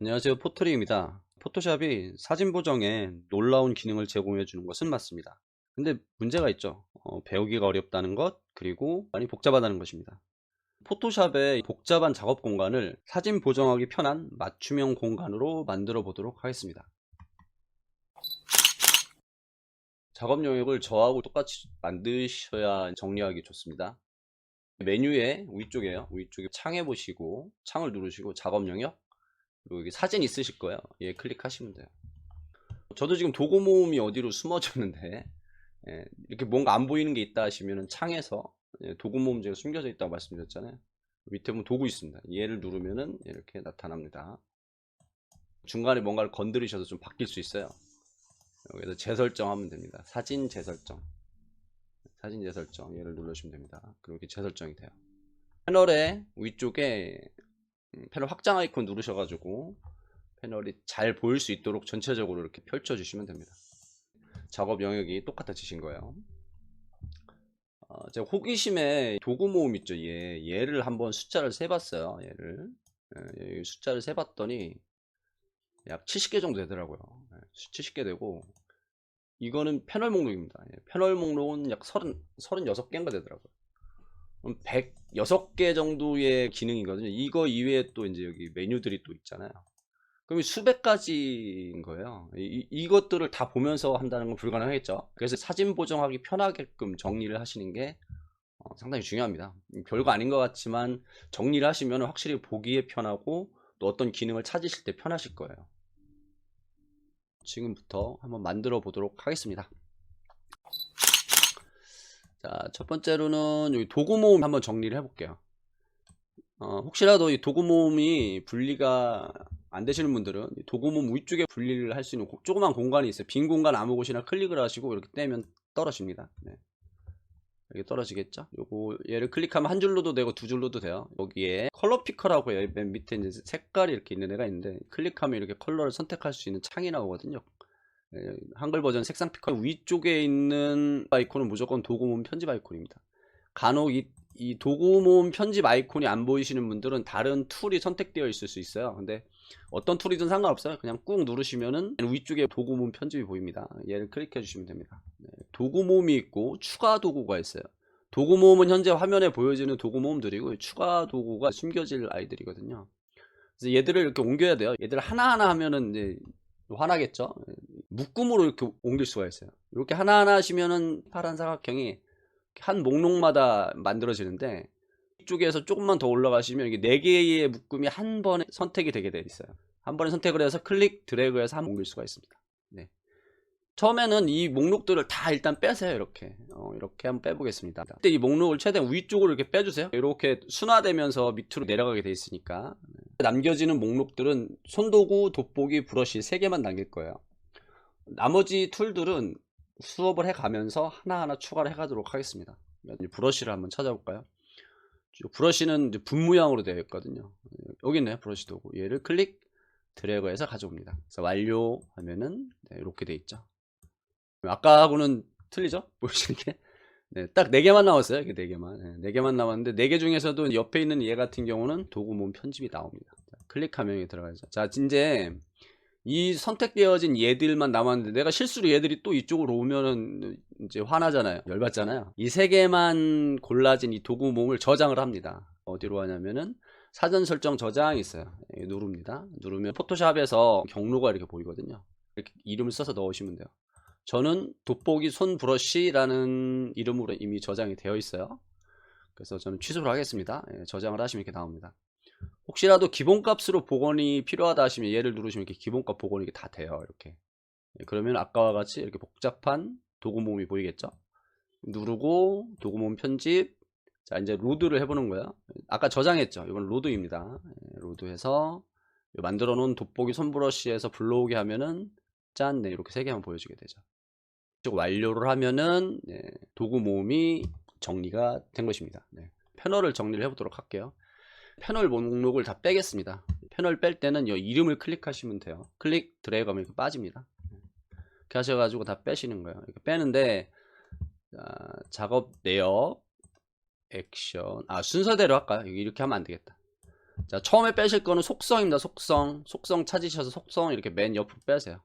안녕하세요 포토리입니다. 포토샵이 사진 보정에 놀라운 기능을 제공해 주는 것은 맞습니다. 근데 문제가 있죠. 어, 배우기가 어렵다는 것 그리고 많이 복잡하다는 것입니다. 포토샵의 복잡한 작업 공간을 사진 보정하기 편한 맞춤형 공간으로 만들어 보도록 하겠습니다. 작업 영역을 저하고 똑같이 만드셔야 정리하기 좋습니다. 메뉴의 위쪽에요. 위쪽에 창에 보시고 창을 누르시고 작업 영역 여기 사진 있으실 거예요. 얘 클릭하시면 돼요. 저도 지금 도구 모음이 어디로 숨어졌는데 예, 이렇게 뭔가 안 보이는 게 있다 하시면 창에서 예, 도구 모음 제가 숨겨져 있다고 말씀드렸잖아요. 밑에 보면 도구 있습니다. 얘를 누르면은 이렇게 나타납니다. 중간에 뭔가를 건드리셔서 좀 바뀔 수 있어요. 여기서 재설정 하면 됩니다. 사진 재설정. 사진 재설정 얘를 누르시면 됩니다. 그리고 이렇게 재설정이 돼요. 패널의 위쪽에 음, 패널 확장 아이콘 누르셔가지고 패널이 잘 보일 수 있도록 전체적으로 이렇게 펼쳐주시면 됩니다. 작업 영역이 똑같아지신 거예요. 어, 제가 호기심에 도구 모음 있죠. 얘 얘를 한번 숫자를 세봤어요. 얘를 예, 숫자를 세봤더니 약 70개 정도 되더라고요. 70개 되고 이거는 패널 목록입니다. 예, 패널 목록은 약 30, 36개인가 되더라고요. 106개 정도의 기능이거든요. 이거 이외에 또 이제 여기 메뉴들이 또 있잖아요. 그럼 수백 가지인 거예요. 이, 이것들을 다 보면서 한다는 건 불가능하겠죠. 그래서 사진 보정하기 편하게끔 정리를 하시는 게 어, 상당히 중요합니다. 별거 아닌 것 같지만 정리를 하시면 확실히 보기에 편하고 또 어떤 기능을 찾으실 때 편하실 거예요. 지금부터 한번 만들어 보도록 하겠습니다. 자, 첫 번째로는 여기 도구 모음 한번 정리를 해볼게요. 어, 혹시라도 이 도구 모음이 분리가 안 되시는 분들은 이 도구 모음 위쪽에 분리를 할 수 있는 고- 조그만 공간이 있어요. 빈 공간 아무 곳이나 클릭을 하시고 이렇게 떼면 떨어집니다. 네. 이렇게 떨어지겠죠? 요거 얘를 클릭하면 한 줄로도 되고 두 줄로도 돼요. 여기에 컬러 피커라고. 맨 밑에 이제 색깔이 이렇게 있는 애가 있는데 클릭하면 이렇게 컬러를 선택할 수 있는 창이 나오거든요. 예, 한글 버전 색상 피커 위쪽에 있는 아이콘은 무조건 도구 모음 편집 아이콘입니다. 간혹 이, 이 도구 모음 편집 아이콘이 안 보이시는 분들은 다른 툴이 선택되어 있을 수 있어요. 근데 어떤 툴이든 상관없어요. 그냥 꾹 누르시면은 위쪽에 도구 모음 편집이 보입니다. 얘를 클릭해 주시면 됩니다. 네, 도구 모음이 있고 추가 도구가 있어요. 도구 모음은 현재 화면에 보여지는 도구 모음들이고 추가 도구가 숨겨질 아이들이거든요. 그래서 얘들을 이렇게 옮겨야 돼요. 얘들 하나하나 하면은 이제 화나겠죠. 묶음으로 이렇게 옮길 수가 있어요. 이렇게 하나하나 하시면은 파란 사각형이 한 목록마다 만들어지는데 이쪽에서 조금만 더 올라가시면 이게 네 개의 묶음이 한 번에 선택이 되게 돼 있어요. 한 번에 선택을 해서 클릭 드래그 해서 한번 옮길 수가 있습니다. 네. 처음에는 이 목록들을 다 일단 빼세요. 이렇게 어, 이렇게 한번 빼보겠습니다. 그때 이 목록을 최대한 위쪽으로 이렇게 빼주세요. 이렇게 순화되면서 밑으로 내려가게 돼 있으니까 남겨지는 목록들은 손도구, 돋보기, 브러쉬 세 개만 남길 거예요. 나머지 툴들은 수업을 해가면서 하나하나 추가를 해가도록 하겠습니다. 브러쉬를 한번 찾아볼까요? 브러쉬는 분무형으로 되어 있거든요. 여기 있네요. 브러쉬 도구. 얘를 클릭, 드래그해서 가져옵니다. 그래서 완료하면은 네, 이렇게 돼 있죠. 아까하고는 틀리죠? 보시는 게. 네, 딱 4개만 나왔어요. 이렇게 4개만. 네, 4개만 나왔는데 4개 중에서도 옆에 있는 얘 같은 경우는 도구 몸 편집이 나옵니다. 자, 클릭하면 여기 들어가죠. 자, 이제 이 선택되어진 얘들만 남았는데 내가 실수로 얘들이 또 이쪽으로 오면은 이제 화나잖아요. 열받잖아요. 이 세 개만 골라진 이 도구 몸을 저장을 합니다. 어디로 하냐면은 사전 설정 저장이 있어요. 여기 누릅니다. 누르면 포토샵에서 경로가 이렇게 보이거든요. 이렇게 이름을 써서 넣으시면 돼요. 저는 돋보기 손 브러쉬라는 이름으로 이미 저장이 되어 있어요. 그래서 저는 취소를 하겠습니다. 예, 저장을 하시면 이렇게 나옵니다. 혹시라도 기본값으로 복원이 필요하다 하시면 얘를 누르시면 이렇게 기본값 복원이 다 돼요. 이렇게. 예, 그러면 아까와 같이 이렇게 복잡한 도구 모음이 보이겠죠? 누르고 도구 모음 편집. 자, 이제 로드를 해보는 거야. 아까 저장했죠? 이건 로드입니다. 예, 로드해서 만들어 놓은 돋보기 손브러쉬에서 불러오게 하면은 짠, 네, 이렇게 세 개만 보여주게 되죠. 완료를 하면은 네, 도구 모음이 정리가 된 것입니다. 네. 패널을 정리를 해보도록 할게요. 패널 목록을 다 빼겠습니다. 패널 뺄 때는 이 이름을 클릭하시면 돼요. 클릭 드래그하면 빠집니다. 이렇게 하셔가지고 다 빼시는 거예요. 이렇게 빼는데 자, 작업 내역 액션 아 순서대로 할까요? 이렇게 하면 안 되겠다. 자, 처음에 빼실 거는 속성입니다. 속성. 속성 찾으셔서 속성 이렇게 맨 옆으로 빼세요.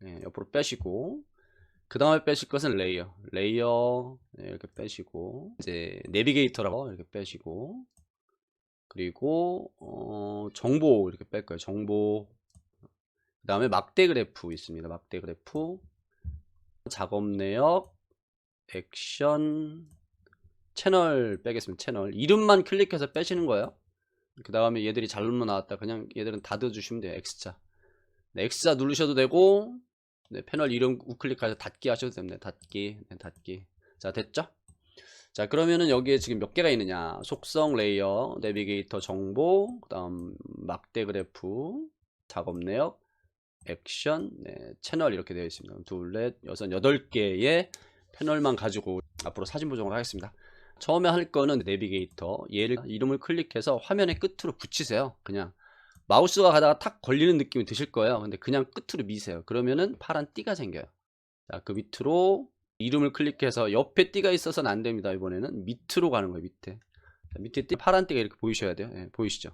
네, 옆으로 빼시고 그 다음에 빼실 것은 레이어. 레이어 네, 이렇게 빼시고 이제 내비게이터라고 이렇게 빼시고 그리고 어, 정보 이렇게 뺄 거예요. 정보. 그 다음에 막대 그래프 있습니다. 막대 그래프. 작업 내역, 액션, 채널 빼겠습니다. 채널. 이름만 클릭해서 빼시는 거예요. 그 다음에 얘들이 잘로 나왔다. 그냥 얘들은 닫아주시면 돼요. X자. 네, X자 누르셔도 되고, 네, 패널 이름 우클릭해서 닫기 하셔도 됩니다. 닫기, 네, 닫기. 자, 됐죠? 자, 그러면은 여기에 지금 몇 개가 있느냐. 속성 레이어, 내비게이터 정보, 그 다음 막대 그래프, 작업 내역, 액션, 네, 채널 이렇게 되어 있습니다. 둘, 넷, 여섯, 여덟 개의 패널만 가지고 앞으로 사진 보정을 하겠습니다. 처음에 할 거는 내비게이터 얘를 이름을 클릭해서 화면의 끝으로 붙이세요 그냥 마우스가 가다가 탁 걸리는 느낌이 드실 거예요 근데 그냥 끝으로 미세요 그러면은 파란 띠가 생겨요 자 그 밑으로 이름을 클릭해서 옆에 띠가 있어서는 안 됩니다 이번에는 밑으로 가는 거예요 밑에 자, 밑에 띠 파란 띠가 이렇게 보이셔야 돼요 예, 보이시죠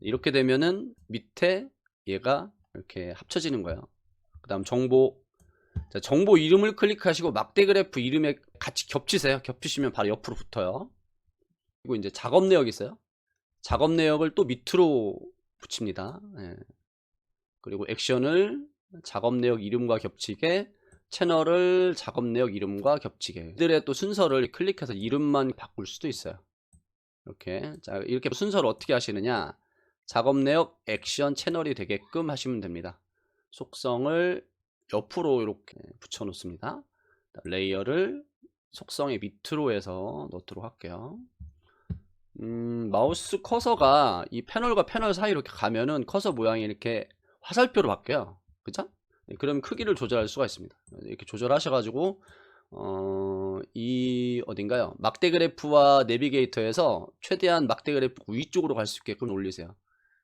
이렇게 되면은 밑에 얘가 이렇게 합쳐지는 거예요 그 다음 정보 자, 정보 이름을 클릭하시고 막대 그래프 이름에 같이 겹치세요. 겹치시면 바로 옆으로 붙어요. 그리고 이제 작업 내역 있어요. 작업 내역을 또 밑으로 붙입니다. 예. 그리고 액션을 작업 내역 이름과 겹치게 채널을 작업 내역 이름과 겹치게 이들의 또 순서를 클릭해서 이름만 바꿀 수도 있어요. 이렇게 자 이렇게 순서를 어떻게 하시느냐 작업 내역 액션 채널이 되게끔 하시면 됩니다. 속성을 옆으로 이렇게 붙여 놓습니다. 레이어를 속성의 밑으로 해서 넣도록 할게요. 음, 마우스 커서가 이 패널과 패널 사이로 이렇게 가면은 커서 모양이 이렇게 화살표로 바뀌어요. 그죠? 네, 그럼 크기를 조절할 수가 있습니다. 이렇게 조절하셔가지고, 어, 이, 어딘가요? 막대 그래프와 내비게이터에서 최대한 막대 그래프 위쪽으로 갈 수 있게끔 올리세요.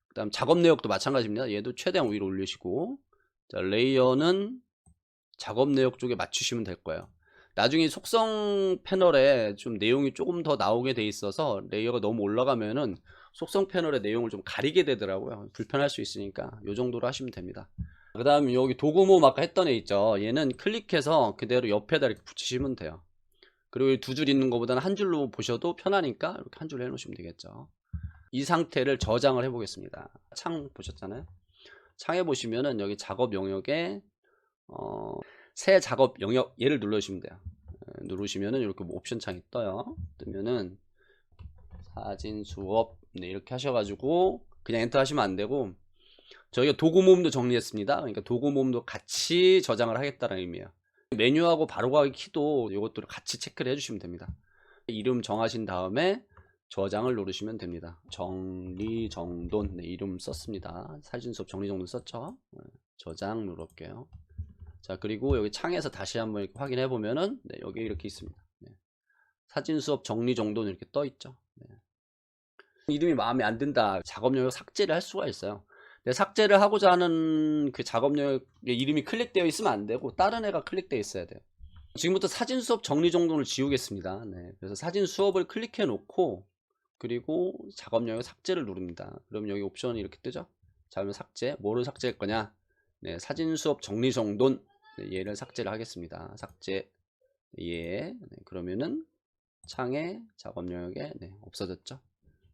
그 다음 작업 내역도 마찬가지입니다. 얘도 최대한 위로 올리시고, 자, 레이어는 작업 내역 쪽에 맞추시면 될 거예요. 나중에 속성 패널에 좀 내용이 조금 더 나오게 돼 있어서 레이어가 너무 올라가면은 속성 패널의 내용을 좀 가리게 되더라고요. 불편할 수 있으니까 이 정도로 하시면 됩니다. 그 다음 여기 도구모 아까 했던 애 있죠. 얘는 클릭해서 그대로 옆에다 이렇게 붙이시면 돼요. 그리고 두 줄 있는 것보다는 한 줄로 보셔도 편하니까 이렇게 한 줄로 해놓으시면 되겠죠. 이 상태를 저장을 해 보겠습니다. 창 보셨잖아요. 창에 보시면은 여기 작업 영역에 어, 새 작업 영역 얘를 눌러주시면 돼요. 에, 누르시면은 이렇게 뭐 옵션 창이 떠요. 뜨면은 사진 수업 네, 이렇게 하셔가지고 그냥 엔터 하시면 안 되고 저희가 도구 모음도 정리했습니다. 그러니까 도구 모음도 같이 저장을 하겠다는 의미예요. 메뉴하고 바로가기 키도 이것들을 같이 체크를 해주시면 됩니다. 이름 정하신 다음에 저장을 누르시면 됩니다. 정리 정돈 네, 이름 썼습니다. 사진 수업 정리 정돈 썼죠. 네, 저장 누를게요. 자 그리고 여기 창에서 다시 한번 확인해 보면은 네, 여기 이렇게 있습니다. 네. 사진 수업 정리 정돈 이렇게 떠 있죠. 네. 이름이 마음에 안 든다. 작업 영역 삭제를 할 수가 있어요. 근데 삭제를 하고자 하는 그 작업 영역에 이름이 클릭되어 있으면 안 되고 다른 애가 클릭되어 있어야 돼요. 지금부터 사진 수업 정리 정돈을 지우겠습니다. 네, 그래서 사진 수업을 클릭해 놓고 그리고 작업 영역 삭제를 누릅니다. 그럼 여기 옵션이 이렇게 뜨죠? 자, 그러면 삭제. 뭐를 삭제할 거냐? 네, 사진 수업 정리 정돈. 네, 얘를 삭제를 하겠습니다. 삭제. 예. 네, 그러면은 창에 작업 영역에 네, 없어졌죠?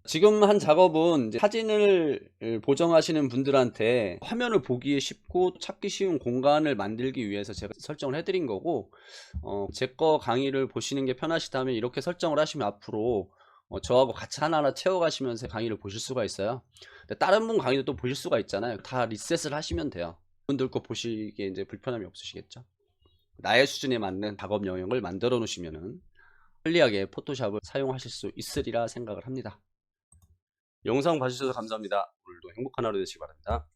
지금 한 작업은 사진을 보정하시는 분들한테 화면을 보기 쉽고 찾기 쉬운 공간을 만들기 위해서 제가 설정을 해드린 거고 어, 제 거 강의를 보시는 게 편하시다면 이렇게 설정을 하시면 앞으로 어, 저하고 같이 하나하나 채워가시면서 강의를 보실 수가 있어요. 다른 분 강의도 또 보실 수가 있잖아요. 다 리셋을 하시면 돼요. 분들 거 보시기에 이제 불편함이 없으시겠죠. 나의 수준에 맞는 작업 영역을 만들어 놓으시면은 편리하게 포토샵을 사용하실 수 있으리라 생각을 합니다. 영상 봐주셔서 감사합니다. 오늘도 행복한 하루 되시기 바랍니다.